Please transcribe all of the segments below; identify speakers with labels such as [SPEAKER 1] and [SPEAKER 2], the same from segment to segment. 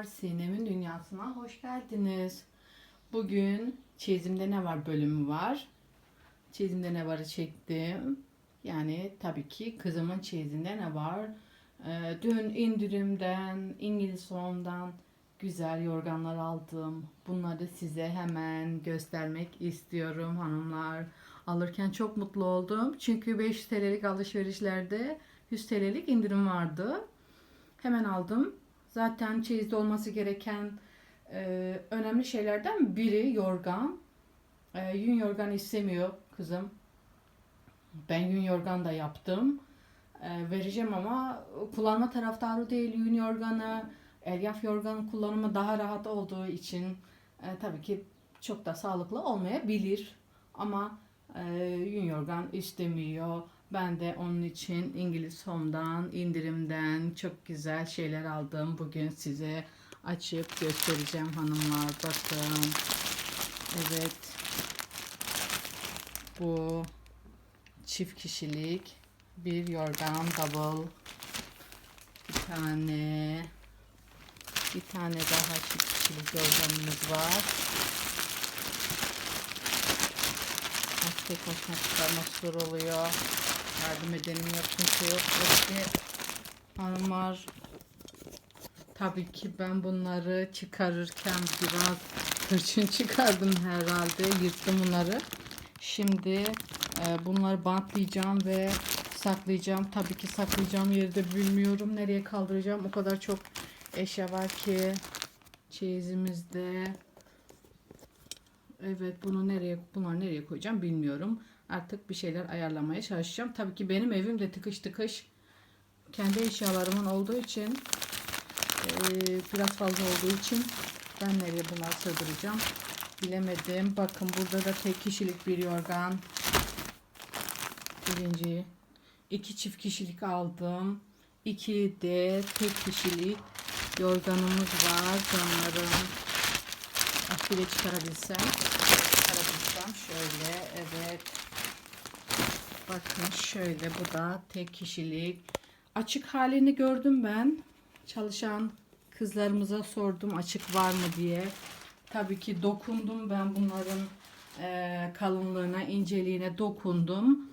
[SPEAKER 1] Hanımlar, Sinem'in dünyasına hoş geldiniz. Bugün Çeyizimde Ne Var bölümü var. Çeyizimde Ne Var'ı çektim. Yani tabii ki kızımın çeyizinde ne var? Ee, dün indirimden, İngiliz Home'dan güzel yorganlar aldım. Bunları size hemen göstermek istiyorum hanımlar. Alırken çok mutlu oldum. Çünkü 5 TL'lik alışverişlerde 100 TL'lik indirim vardı. Hemen aldım. Zaten çeyizde olması gereken e, önemli şeylerden biri yorgan. E, yün yorgan istemiyor kızım. Ben yün yorgan da yaptım. E, vereceğim ama kullanma taraftarı değil yün yorganı. Elyaf yorgan kullanımı daha rahat olduğu için e, tabii ki çok da sağlıklı olmayabilir. Ama e, yün yorgan istemiyor. Ben de onun için İngiliz Home'dan, indirimden çok güzel şeyler aldım. Bugün size açıp göstereceğim hanımlar. Bakın. Evet. Bu çift kişilik bir yorgan double. Bir tane bir tane daha çift kişilik yorganımız var. Bak tek başına çıkarmak zor oluyor. Yardım edelim yok kimse yok. Böyle hanımlar tabii ki ben bunları çıkarırken biraz hırçın çıkardım herhalde. Yırttım bunları. Şimdi e, bunları bantlayacağım ve saklayacağım. Tabii ki saklayacağım yeri de bilmiyorum. Nereye kaldıracağım. O kadar çok eşya var ki çeyizimizde. Evet bunu nereye bunları nereye koyacağım bilmiyorum. Artık bir şeyler ayarlamaya çalışacağım. Tabii ki benim evim de tıkış tıkış kendi eşyalarımın olduğu için biraz fazla olduğu için ben nereye bunları sığdıracağım bilemedim. Bakın burada da tek kişilik bir yorgan. Birinci. iki çift kişilik aldım. İki de tek kişilik yorganımız var canlarım. Ah, bir de çıkarabilsem. Çıkarabilsem şöyle evet. Bakın şöyle bu da tek kişilik. Açık halini gördüm ben. Çalışan kızlarımıza sordum açık var mı diye. Tabii ki dokundum ben bunların eee, kalınlığına, inceliğine dokundum.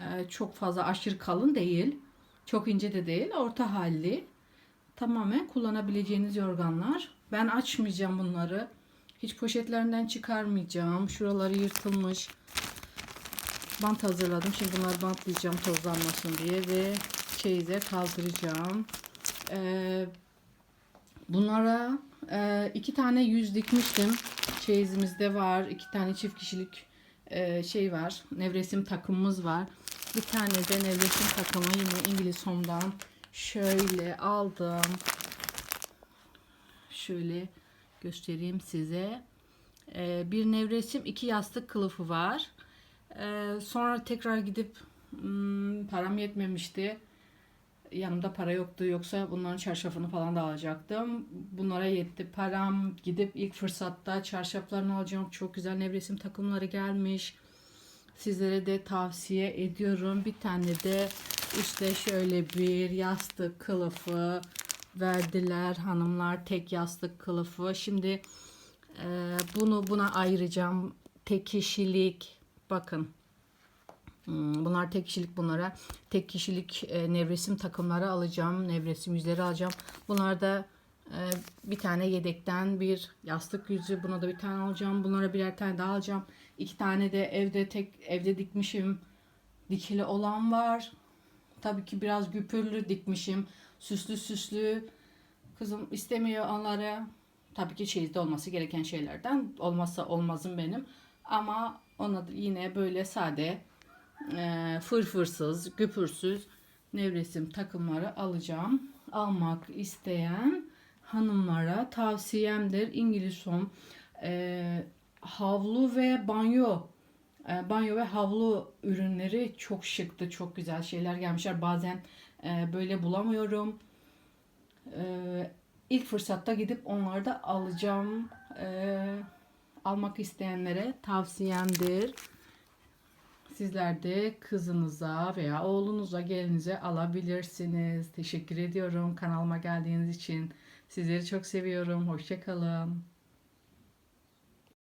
[SPEAKER 1] Eee, çok fazla aşırı kalın değil. Çok ince de değil. Orta halli. Tamamen kullanabileceğiniz yorganlar. Ben açmayacağım bunları. Hiç poşetlerinden çıkarmayacağım. Şuraları yırtılmış. Bant hazırladım. Şimdi bunları bantlayacağım tozlanmasın diye ve çeyize kaldıracağım. Ee, bunlara e, iki tane yüz dikmiştim. Çeyizimizde var. iki tane çift kişilik e, şey var. Nevresim takımımız var. Bir tane de nevresim takımı yine İngiliz Home'dan şöyle aldım. Şöyle göstereyim size. Ee, bir nevresim, iki yastık kılıfı var. Ee, sonra tekrar gidip hmm, param yetmemişti. Yanımda para yoktu. Yoksa bunların çarşafını falan da alacaktım. Bunlara yetti param. Gidip ilk fırsatta çarşaflarını alacağım. Çok güzel nevresim takımları gelmiş. Sizlere de tavsiye ediyorum. Bir tane de işte şöyle bir yastık kılıfı verdiler hanımlar. Tek yastık kılıfı. Şimdi e, bunu buna ayıracağım. Tek kişilik. Bakın. Hmm, Bunlar tek kişilik bunlara. Tek kişilik e, nevresim takımları alacağım. Nevresim yüzleri alacağım. Bunlar da e, bir tane yedekten bir yastık yüzü. Buna da bir tane alacağım. Bunlara birer tane daha alacağım. İki tane de evde tek evde dikmişim. Dikili olan var. Tabii ki biraz güpürlü dikmişim. Süslü süslü. Kızım istemiyor onları. Tabii ki çeyizde olması gereken şeylerden. Olmazsa olmazım benim. Ama ona yine böyle sade e, fırfırsız, güpürsüz nevresim takımları alacağım. Almak isteyen hanımlara tavsiyemdir. İngiliz Home e, havlu ve banyo e, banyo ve havlu ürünleri çok şıktı. Çok güzel şeyler gelmişler. Bazen e, böyle bulamıyorum. E, ilk fırsatta gidip onları da alacağım. E, almak isteyenlere tavsiyemdir. Sizler de kızınıza veya oğlunuza, gelinize alabilirsiniz. Teşekkür ediyorum kanalıma geldiğiniz için. Sizleri çok seviyorum. Hoşçakalın.